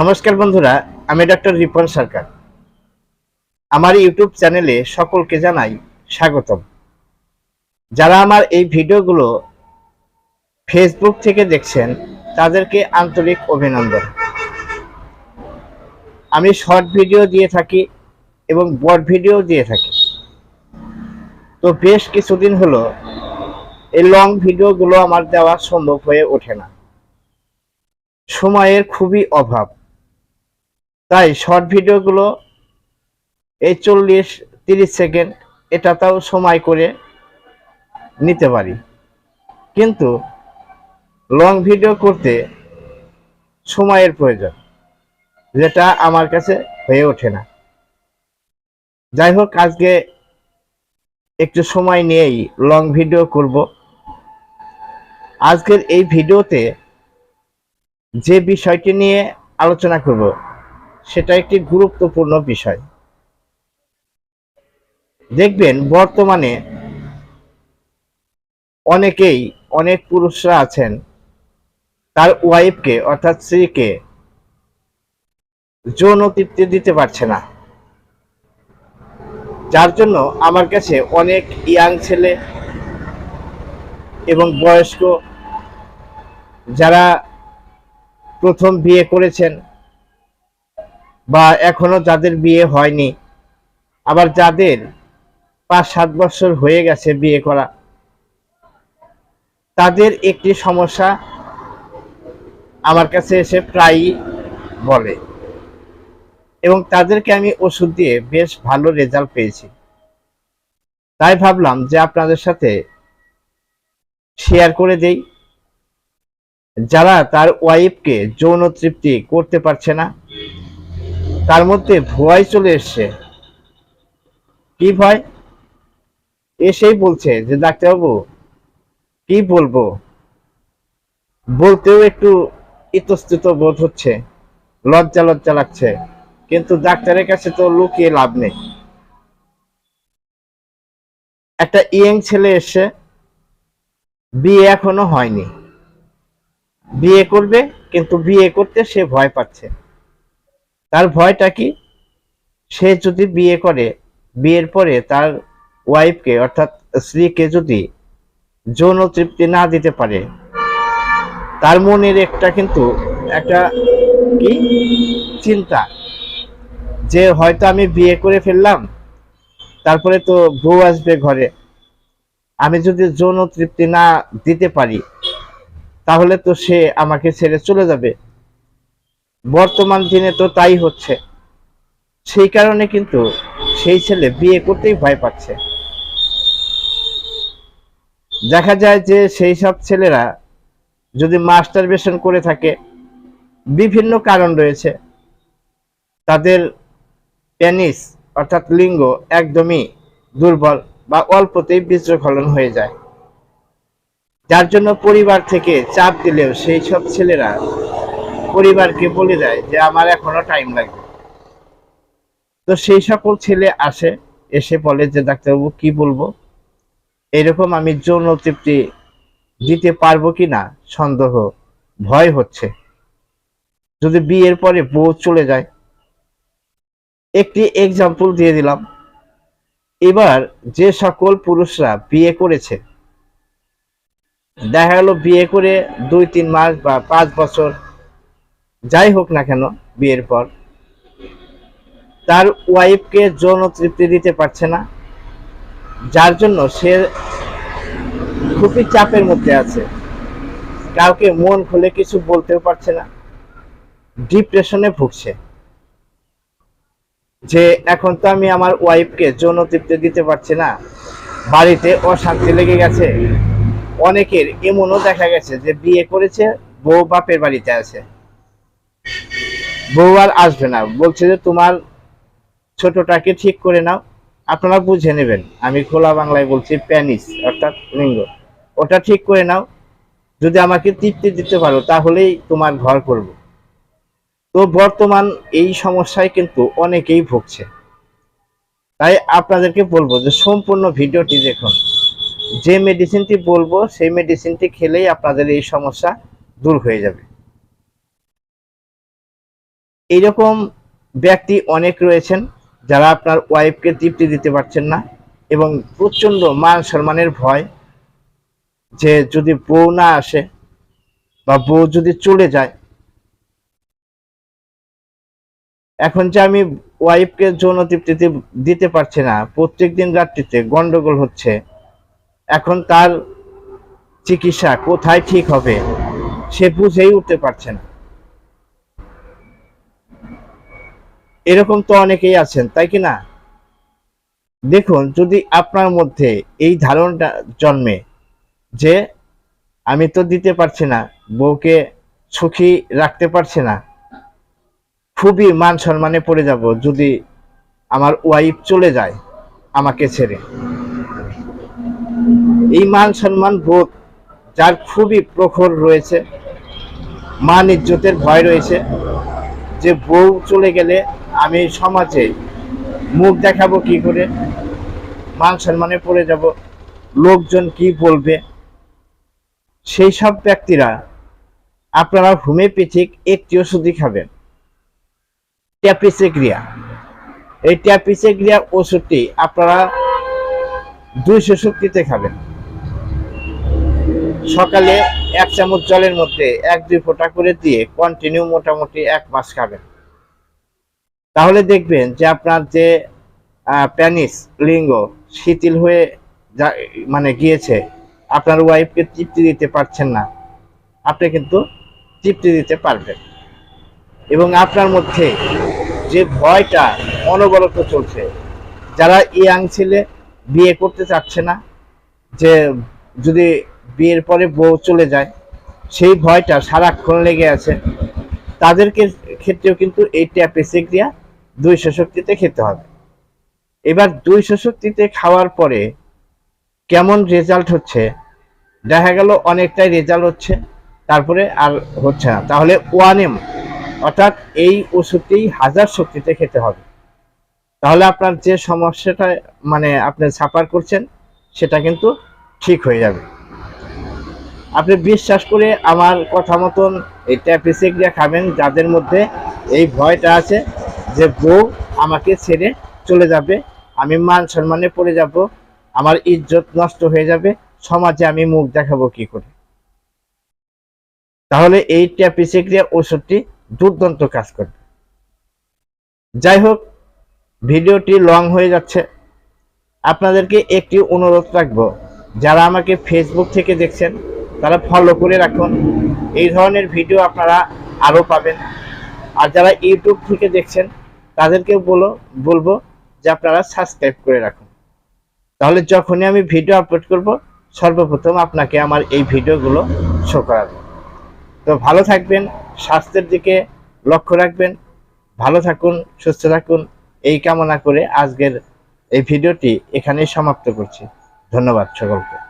নমস্কার বন্ধুরা, আমি ডক্টর রিপন সরকার। আমার ইউটিউব চ্যানেলে সকলকে জানাই স্বাগতম। যারা আমার এই ভিডিওগুলো ফেসবুক থেকে দেখছেন, তাদেরকে আন্তরিক অভিনন্দন। আমি শর্ট ভিডিও দিয়ে থাকি এবং বড় ভিডিও দিয়ে থাকি। তো বেশ কিছুদিন হলো এই লং ভিডিওগুলো আমার দেওয়া সম্ভব হয়ে ওঠে না। সময়ের খুবই অভাব। তাই শর্ট ভিডিওগুলো এই চল্লিশ, তিরিশ সেকেন্ড এটা তাও সময় করে নিতে পারি। কিন্তু লং ভিডিও করতে সময়ের প্রয়োজন, যেটা আমার কাছে হয়ে ওঠে না। যাই হোক, আজকে একটু সময় নিয়েই লং ভিডিও করব। আজকের এই ভিডিওতে যে বিষয়টি নিয়ে আলোচনা করব সেটা একটি গুরুত্বপূর্ণ বিষয়। দেখবেন, বর্তমানে অনেকেই অনেক পুরুষরা আছেন, তার ওয়াইফকে অর্থাৎ স্ত্রীকে যৌন তৃপ্তি দিতে পারছে না। যার জন্য আমার কাছে অনেক ইয়াং ছেলে এবং বয়স্ক যারা প্রথম বিয়ে করেছেন বা এখনও যাদের বিয়ে হয়নি, আবার যাদের পাঁচ সাত বছর হয়ে গেছে বিয়ে করা, তাদের একটি সমস্যা আমার কাছে এসে প্রায়ই বলে। এবং তাদেরকে আমি ওষুধ দিয়ে বেশ ভালো রেজাল্ট পেয়েছি। তাই ভাবলাম যে আপনাদের সাথে শেয়ার করে দেই। যারা তার ওয়াইফকে যৌন তৃপ্তি করতে পারছে না তার মধ্যে ভয় চলে এসছে। কি ভয় এসেই বলছে যে, ডাক্তারবাবু, কি বলব? বলতেও একটু ইতস্তত বোধ হচ্ছে, লজ্জা লজ্জা লাগছে, কিন্তু ডাক্তারের কাছে তো লুকিয়ে লাভ নেই। একটা ইয়ং ছেলে এসে বিয়ে এখনও হয়নি। বিয়ে করবে, কিন্তু বিয়ে করতে সে ভয় পাচ্ছে। তার ভয়টা কি? সে যদি বিয়ে করে, বিয়ের পরে তার ওয়াইফকে অর্থাৎ স্ত্রীকে যদি যৌন তৃপ্তি না দিতে পারে, তার মনের একটা কিন্তু একটা কি? চিন্তা। যে হয়তো আমি বিয়ে করে ফেললাম, তারপরে তো বউ আসবে ঘরে। আমি যদি যৌন তৃপ্তি না দিতে পারি, তাহলে তো সে আমাকে ছেড়ে চলে যাবে। বর্তমান দিনে তো তাই হচ্ছে। সেই কারণে কিন্তু সেই ছেলে বিয়ে করতেই ভয় পাচ্ছে। দেখা যায় যে সেই সব ছেলেরা যদি মাস্টার বেশন করে থাকে, বিভিন্ন কারণ রয়েছে। তাদের প্যানিস অর্থাৎ লিঙ্গ একদমই দুর্বল বা অল্পতেই বীর্যফলন হয়ে যায়। যার জন্য পরিবার থেকে চাপ দিলেও সেই সব ছেলেরা পরিবারকে বলে দেয় যে আমার এখনও টাইম লাগবে। তো সেই সকল ছেলে আসে, এসে বলে যে, ডাক্তারবাবু, কি বলব? এরকম আমি যৌন তৃপ্তি দিতে পারব কি না? সন্দেহ, ভয় হচ্ছে। যদি বিয়ের পরে বউ চলে যায়। একটি এক্সাম্পল দিয়ে দিলাম। এবার যে সকল পুরুষরা বিয়ে করেছে, দেখা গেল বিয়ে করে দুই, তিন মাস বা পাঁচ বছর যাই হোক না কেন, বিয়ের পর। তার ওয়াইফকে যৌন তৃপ্তি দিতে পারছে না, যার জন্য সে খুবই চাপের মধ্যে আছে। কাউকে মন খুলে কিছু বলতেও পারছে না ডিপ্রেশনে ভুগছে। যে এখন তো আমি আমার ওয়াইফকে যৌন তৃপ্তি দিতে পারছি না, বাড়িতে অশান্তি লেগে গেছে। অনেকের এমনও দেখা গেছে যে বিয়ে করেছে, বউ বাপের বাড়িতে আছে। বউ আর আসবে না। বলছে যে তোমার ছোটটাকে ঠিক করে নাও। আপনারা বুঝে নেবেন। আমি খোলা বাংলায় বলছি প্যানিস, অর্থাৎ লিঙ্গ। ওটা ঠিক করে নাও। যদি আমাকে তৃপ্তি দিতে পারো, তাহলেই তোমার ঘর করব। তো বর্তমান এই সমস্যায় কিন্তু অনেকেই ভুগছে। তাই আপনাদেরকে বলব যে সম্পূর্ণ ভিডিওটি দেখুন। যে মেডিসিনটি বলব, সেই মেডিসিনটি খেলেই আপনাদের এই সমস্যা দূর হয়ে যাবে। এইরকম ব্যক্তি অনেক রয়েছেন যারা আপনার ওয়াইফকে তৃপ্তি দিতে পারছেন না এবং প্রচণ্ড মান সম্মানের ভয় যে যদি বউ না আসে বা বউ যদি চলে যায়। এখন যে আমি ওয়াইফকে যৌন তৃপ্তিতে দিতে পারছি না প্রত্যেক দিন রাত্রিতে গন্ডগোল হচ্ছে, এখন তার চিকিৎসা কোথায় ঠিক হবে সে বুঝেই উঠতে পারছে না। এরকম তো অনেকেই আছেন, তাই কি না? দেখুন, যদি আপনার মধ্যে এই ধারণটা জন্মে যে আমি তো দিতে পারছি না, বউকে সুখী রাখতে পারছি না, খুবই মান সম্মানে পড়ে যাব যদি আমার ওয়াইফ চলে যায় আমাকে ছেড়ে। এই মান সম্মান বোধ যার খুবই প্রখর রয়েছে, মান ইজ্জতের ভয় রয়েছে যে বউ চলে গেলে আমি সমাজে মুখ দেখাবো কি করে? মান সম্মানে পড়ে যাব। লোকজন কি বলবে? সেই সব ব্যক্তিরা আপনারা হোমিওপ্যাথিক একটি ওষুধই খাবেন। ট্যাপিসেগ্রিয়া এই ট্যাপিসেগ্রিয়া ওষুধটি আপনারা দুইশো শক্তিতে খাবেন। সকালে এক চামচ জলের মধ্যে এক, দুই ফোঁটা করে দিয়ে কন্টিনিউ মোটামুটি এক মাস খাবেন। তাহলে দেখবেন যে আপনার যে প্যানিস, লিঙ্গ শিথিল হয়ে যা মানে গিয়েছে, আপনার ওয়াইফকে তৃপ্তি দিতে পারছেন না, আপনি কিন্তু তৃপ্তি দিতে পারবেন। এবং আপনার মধ্যে যে ভয়টা অনবরত চলছে, যারা ইয়াং ছেলে বিয়ে করতে চাচ্ছে না, যে যদি বিয়ের পরে বউ চলে যায়, সেই ভয়টা সারাক্ষণ লেগে আছে। তাদেরকে ক্ষেত্রেও কিন্তু এই ট্যাপেসিক্রিয়া দুই শক্তিতে খেতে হবে। এবার দুই শক্তিতে খাওয়ার পরে কেমন রেজাল্ট হচ্ছে? দেখা গেল অনেকটাই রেজাল্ট হচ্ছে, তারপরে আর হচ্ছে না। তাহলে ওয়ান এম, অর্থাৎ এই ওষুধটি হাজার শক্তিতে খেতে হবে। তাহলে আপনার যে সমস্যাটা মানে আপনি সাফার করছেন, সেটা কিন্তু ঠিক হয়ে যাবে। আপনি বিশ্বাস করে আমার কথা মতন এই ট্যাপিসেগ্রিয়া খাবেন, যাদের মধ্যে এই ভয়টা আছে যে বউ আমাকে ছেড়ে চলে যাবে, আমি মান সম্মানে পড়ে যাব, আমার ইজ্জত নষ্ট হয়ে যাবে, সমাজে আমি মুখ দেখাবো কি করে? তাহলে এই ট্যাপিসেগ্রিয়া ওষুধটি দুর্দান্ত কাজ করবে। যাই হোক, ভিডিওটি লং হয়ে যাচ্ছে। আপনাদেরকে একটি অনুরোধ রাখব, যারা আমাকে ফেসবুক থেকে দেখছেন তারা ফলো করে রাখুন। এই ধরনের ভিডিও আপনারা আরও পাবেন। আর যারা ইউটিউব থেকে দেখছেন, তাদেরকেও বলো, বলব যে আপনারা সাবস্ক্রাইব করে রাখুন। তাহলে যখনই আমি ভিডিও আপলোড করব, সর্বপ্রথম আপনাকে আমার এই ভিডিওগুলো শো করাবো। তো ভালো থাকবেন, স্বাস্থ্যের দিকে লক্ষ্য রাখবেন, ভালো থাকুন, সুস্থ থাকুন, এই কামনা করে আজকের এই ভিডিওটি এখানেই সমাপ্ত করছি। ধন্যবাদ সকলকে।